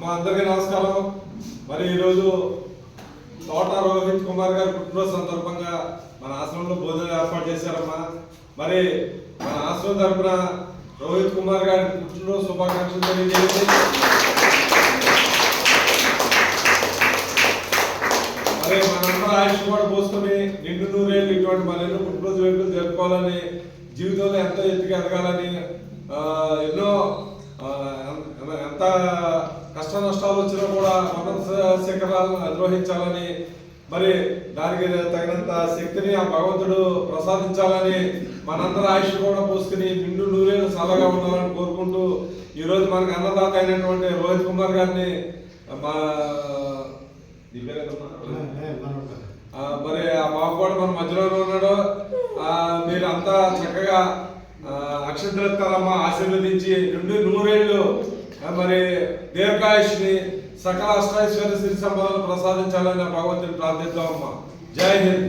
మా అందరికీ నమస్కారం. మరి ఈరోజు తోట రోహిత్ కుమార్ గారి పుట్టినరోజు సందర్భంగా మన ఆశ్రమంలో భోజనం ఏర్పాటు చేశారమ్మా. మరి మన ఆశ్రమం తరపున రోహిత్ కుమార్ గారి పుట్టినరోజు శుభాకాంక్షలు తెలియజేయండి. మరి మనందరూ ఆయుష్ కూడా పోసుకొని నిండు నూరేళ్ళు ఇటువంటి మన ఎన్నో పుట్టినరోజు వేడుకలు జరుపుకోవాలని జీవితంలో ఎంతో ఎత్తుగా ఎదగాలని ఎన్నో ఎంత కష్ట నష్టాలు వచ్చినా కూడా ఉన్నత శిఖరాలను అధిరోహించాలని మరి దానికి తగినంత శక్తిని ఆ భగవంతుడు ప్రసాదించాలని మనందరూ ఆయుష్ కూడా పోసుకుని నిండు నూరేళ్ళు చల్లగా ఉండాలని కోరుకుంటూ ఈ రోజు మనకు అన్నదాత అయినటువంటి రోహిత్ కుమార్ గారిని మా మరి ఆ బాబు కూడా మన మధ్యలోనే ఉన్నాడు. ఆ, మీరు అంతా చక్కగా అక్షంతరమ్మా ఆశీర్వదించి నుండి నూరేళ్ళు మరి దీర్ఘాయుష్ని సకల అష్టాశ్వర్య సిరి సంపదలు ప్రసాదించాలని ఆ భగవంతుని ప్రార్థిద్దామమ్మా. జై హింద్.